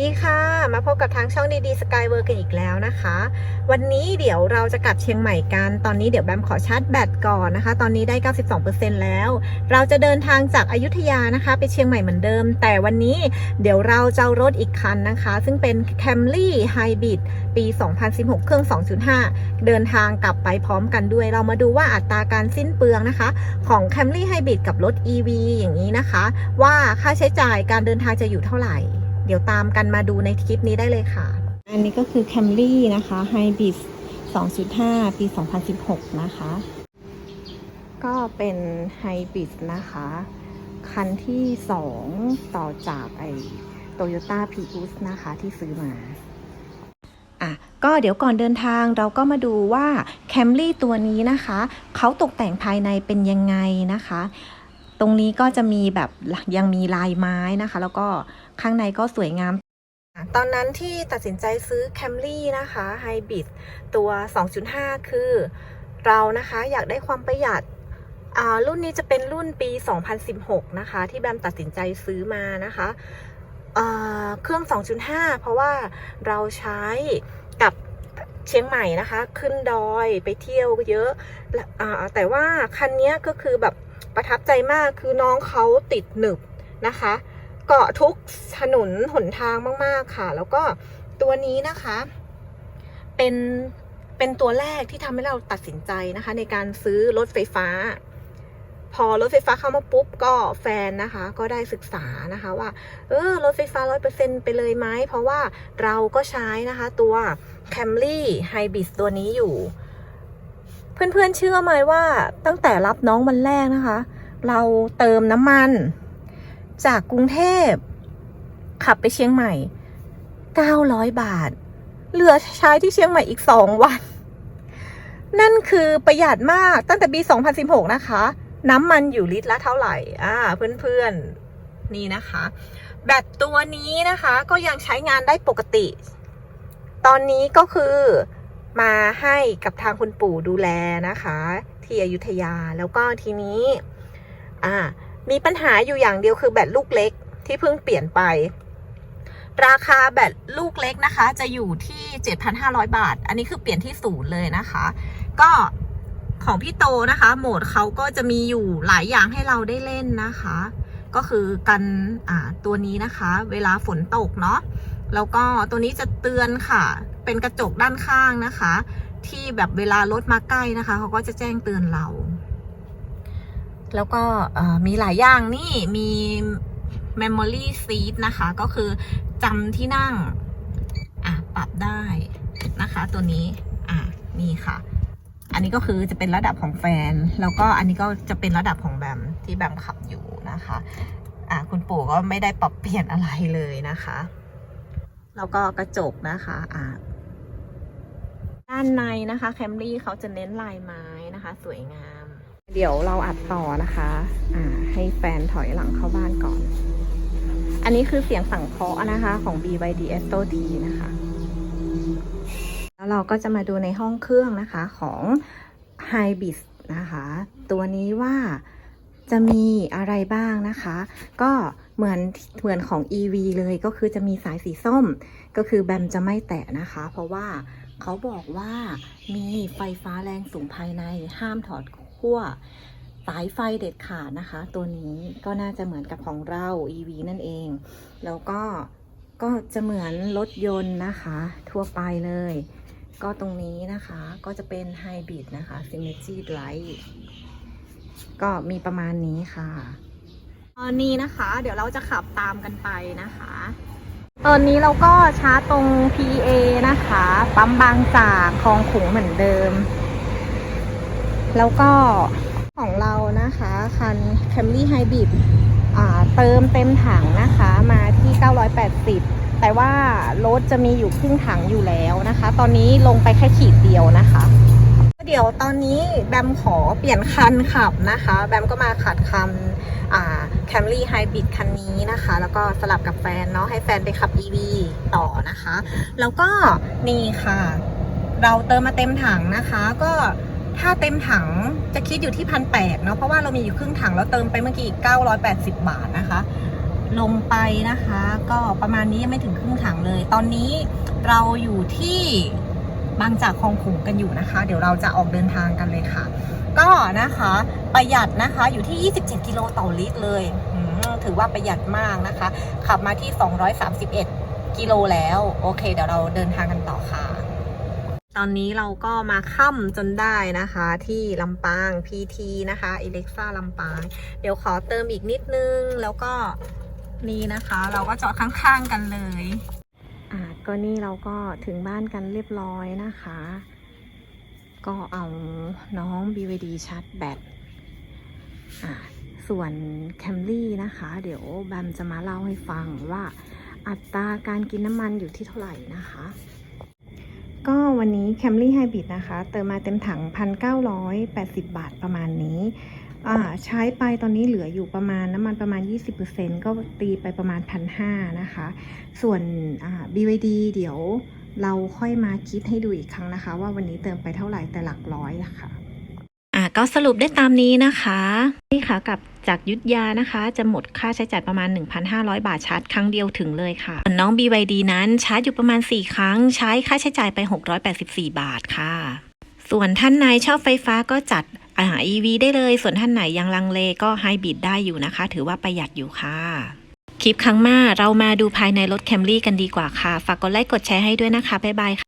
ดีค่ะ มาพบกับทางช่องดีๆสกายเวิร์กันอีกแล้วนะคะ วันนี้เดี๋ยวเราจะกลับเชียงใหม่กัน ตอนนี้เดี๋ยวแบมขอชาร์จแบตก่อนนะคะ ตอนนี้ได้ 92%แล้ว เราจะเดินทางจากอายุทยานะคะ ไปเชียงใหม่เหมือนเดิม แต่วันนี้เดี๋ยวเราจะรถอีกคันนะคะ ซึ่งเป็น Camry Hybrid ปี 2016 เครื่อง 2.5 เดินทางกลับไปพร้อมกันด้วย เรามาดูว่าอัตราการสิ้นเปลืองนะคะ ของ Camry Hybrid กับรถ EV อย่างนี้นะคะ ว่าค่าใช้จ่ายการเดินทางจะอยู่เท่าไหร่ เดี๋ยวตามกันมาดูในคลิปนี้ได้เลยค่ะ อันนี้ก็คือ Camry นะคะ Hybrid 2.5 ปี 2016 นะคะ ก็เป็น Hybrid นะคะ คันที่ 2 ต่อจากไอ Toyota Prius นะคะที่ซื้อมาอะก็เดี๋ยวก่อนเดินทางเราก็มาดูว่า Camry ตัวนี้นะคะ เขาตกแต่งภายในเป็นยังไงนะคะ ตรงนี้ก็จะมีแบบยังมีลายไม้นะคะ แล้วก็ข้างในก็สวยงาม ตอนนั้นที่ตัดสินใจซื้อ Camry นะคะ Hybrid ตัว 2.5 คือเรานะคะอยากได้ความประหยัดอ่ารุ่นนี้จะเป็นรุ่นปี 2016 นะคะ ที่แบมตัดสินใจซื้อมานะคะเครื่อง 2.5 เพราะว่าเราใช้กับเชียงใหม่นะคะ ขึ้นดอยไปเที่ยวเยอะและแต่ว่าคันนี้ก็คือแบบ ประทับใจมากคือน้องเขาติดหนึบนะคะ เกาะทุกถนนหนทางมากๆค่ะ แล้วก็ตัวนี้นะคะ เป็นเป็นตัวแรกที่ทำให้เราตัดสินใจนะคะ ในการซื้อรถไฟฟ้า พอรถไฟฟ้าเข้ามาปุ๊บก็แฟนนะคะ ก็ได้ศึกษานะคะว่า เออรถไฟฟ้าร้อยเปอร์เซ็นไปเลยไหมเพราะว่าเราก็ใช้นะคะ ตัว Camry Hybrid ตัวนี้อยู่ เพื่อนๆเชื่อไหมว่าตั้งแต่รับน้องวันแรกนะคะ เราเติมน้ำมัน จากกรุงเทพ ขับไปเชียงใหม่ 900 บาท เหลือใช้ที่เชียงใหม่อีก 2 วัน นั่นคือประหยัดมากตั้งแต่ปี 2016 นะคะ น้ำมันอยู่ลิตรละเท่าไหร่ อ่า เพื่อนๆ นี่นะคะ แบตตัวนี้นะคะ ก็ยังใช้งานได้ปกติ ตอนนี้ก็คือ มาให้กับทางคุณปู่ดูแลนะคะ ที่อยุธยาแล้วก็ทีนี้อ่ามีปัญหาอยู่อย่างเดียวคือแบตลูกเล็กที่เพิ่งเปลี่ยนไป ราคาแบตลูกเล็กนะคะ จะอยู่ที่ 7,500 บาท อันนี้คือเปลี่ยนที่ศูนย์เลยนะคะ ก็ของพี่โตนะคะ โหมดเขาก็จะมีอยู่หลายอย่างให้เราได้เล่นนะคะ ก็คือกันตัวนี้นะคะ เวลาฝนตกเนาะ แล้วก็ตัวนี้จะเตือนค่ะ เป็นกระจกด้านข้างนะคะ ที่แบบเวลารถมาใกล้นะคะเขาก็จะแจ้งเตือนเรา แล้วก็มีหลายอย่างนี่มี memory seat นะคะ ก็คือจำที่นั่งอะปรับได้นะคะ ตัวนี้อะนี่ค่ะ อันนี้ก็คือจะเป็นระดับของแฟน แล้วก็อันนี้ก็จะเป็นระดับของแบมที่แบมขับอยู่นะคะ อะคุณปู่ก็ไม่ได้ปรับเปลี่ยนอะไรเลยนะคะ แล้วก็กระจกนะคะอะด้านในนะคะแคมรี่เขาจะเน้นลายไม้นะคะ สวยงาม เดี๋ยวเราอัดต่อนะคะอ่าให้แฟนถอยหลังเข้าบ้านก่อน อันนี้คือเสียงสั่งเคาะนะคะของ BYD Esto D นะคะแล้วเราก็จะมาดูในห้องเครื่องนะคะของ Hybrid นะคะ ตัวนี้ว่า จะมีอะไรบ้างนะคะ ก็เหมือนเหมือนของ EV เลยก็คือจะมีสายสีส้ม ก็คือแบมจะไม่แตะนะคะ เพราะว่าเขาบอกว่ามีไฟฟ้าแรงสูงภายในห้ามถอดขั้วสายไฟเด็ดขาดนะคะ ตัวนี้ก็น่าจะเหมือนกับของเรา EV นั่นเอง แล้วก็ก็จะเหมือนรถยนต์นะคะ ทั่วไปเลย ก็ตรงนี้นะคะก็จะเป็นไฮบริดนะคะ Synergy Drive ก็มีประมาณนี้ค่ะ ตอนนี้นะคะ เดี๋ยวเราจะขับตามกันไปนะคะ ตอนนี้เราก็ชาร์จตรง PA นะคะ ปั๊มบางจากคลองขุงเหมือนเดิม แล้วก็ของเรานะคะคัน Camry Hybrid อ่าเติมเต็มถังนะคะมาที่ 980 แต่ว่ารถจะมีอยู่ครึ่งถังอยู่แล้วนะคะ ตอนนี้ลงไปแค่ขีดเดียวนะคะ เดี๋ยวตอนนี้แบมขอเปลี่ยนคันขับนะคะ แบมก็มาขัดคันอ่า Camry Hybrid คันนี้นะคะ แล้วก็สลับกับแฟนเนาะให้แฟนไปขับ EV ต่อนะคะ แล้วก็นี่ค่ะ เราเติมมาเต็มถังนะคะ ก็ถ้าเต็มถังจะคิดอยู่ที่พันแปดเนาะเพราะว่าเรามีอยู่ครึ่งถังแล้วเติมไปเมื่อกี้อีก980 บาทนะคะ ลงไปนะคะ ก็ประมาณนี้ยังไม่ถึงครึ่งถังเลย ตอนนี้เราอยู่ที่ บางจากคลองขุงกันอยู่นะคะ เดี๋ยวเราจะออกเดินทางกันเลยค่ะ ก็นะคะประหยัดนะคะอยู่ที่ 27 กิโลต่อลิตรเลยถือว่าประหยัดมากนะคะ ขับมาที่ 231 กิโลแล้ว โอเค เดี๋ยวเราเดินทางกันต่อค่ะ ตอนนี้เราก็มาค่ำจนได้นะคะ ที่ลำปาง PT นะคะอิเล็กซ่าลำปาง เดี๋ยวขอเติมอีกนิดนึง แล้วก็นี่นะคะ เราก็จอดข้างๆกันเลย ก็นี่เราก็ถึงบ้านกันเรียบร้อยนะคะ ก็เอาน้อง BVD ชาร์จแบตอ่าส่วนแคมรี่นะคะ เดี๋ยวแบมจะมาเล่าให้ฟังว่าอัตราการกินน้ำมันอยู่ที่เท่าไหร่นะคะ ก็วันนี้ Camry Hybrid นะคะ เติมมาเต็มถัง 1,980 บาทประมาณนี้ อ่าใช้ไปตอนนี้เหลืออยู่ประมาณน้ำมันประมาณ 20%ก็ตีไปประมาณ1,500นะคะ ส่วนอ่า BYD เดี๋ยวเราค่อยมาคิดให้ดูอีกครั้งนะคะ ว่าวันนี้เติมไปเท่าไหร่แต่หลักร้อยนะคะอ่าก็สรุปได้ตามนี้นะคะนี่ค่ะกลับจากยุทธยานะคะ จะหมดค่าใช้จ่ายประมาณ 1,500 บาทชาร์จครั้งเดียวถึงเลยค่ะส่วนน้อง BYD นั้นชาร์จอยู่ประมาณ 4 ครั้ง ใช้ค่าใช้จ่ายไป 684 บาทค่ะ ส่วนท่านไหนชอบไฟฟ้าก็จัด อ่า EV ได้เลย ส่วนท่านไหนยังลังเลก็ไฮบริดได้อยู่นะคะ ถือว่าประหยัดอยู่ค่ะ คลิปครั้งหน้าเรามาดูภายในรถแคมรี่กันดีกว่าค่ะ ฝากกดไลค์กดแชร์ให้ด้วยนะคะ บ๊ายบายค่ะ